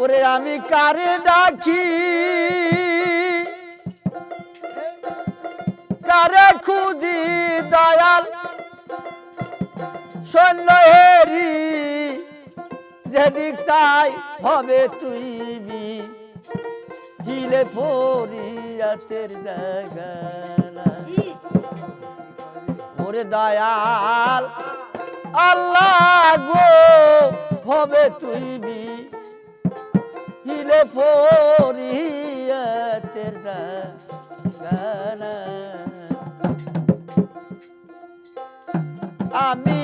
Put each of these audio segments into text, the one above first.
ওরে আমি কারে ডাকি? কারে খুদি দয়াল? সৈন্য হেরি, যেদিক চাই হবে তুই দিলে ফরিয়াতের জায়গা ওরে দয়াল, আল্লাহ গো, হবে তুই বি। দিলে পরিয়াতের গানা আমি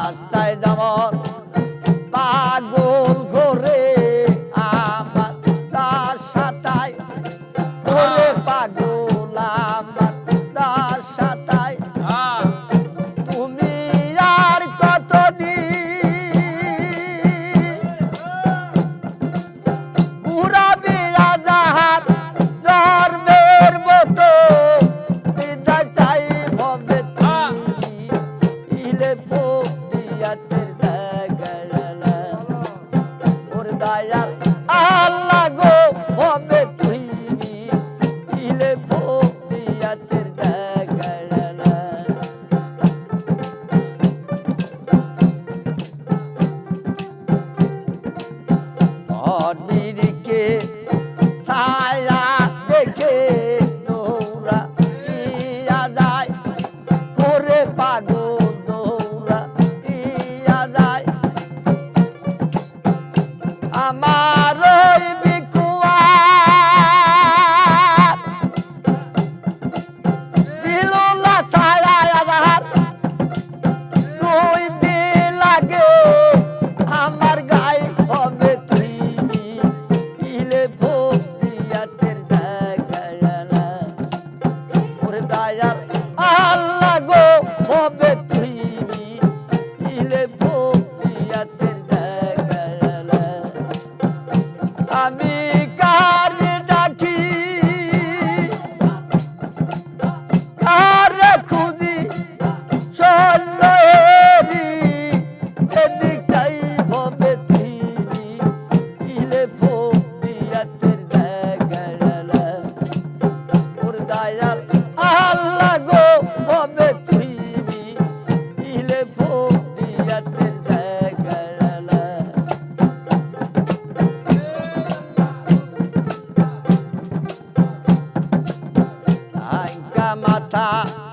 রাস্তায় যেমন amigo. matar.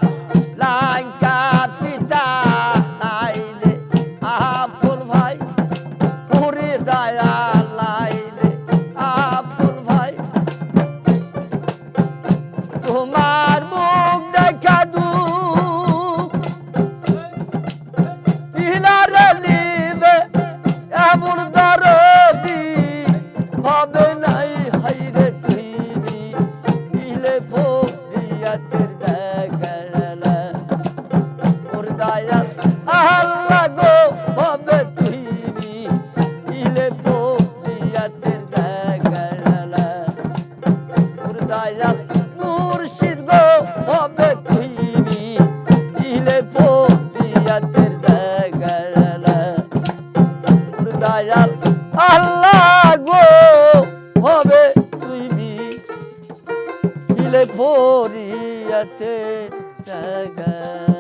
जगते जगत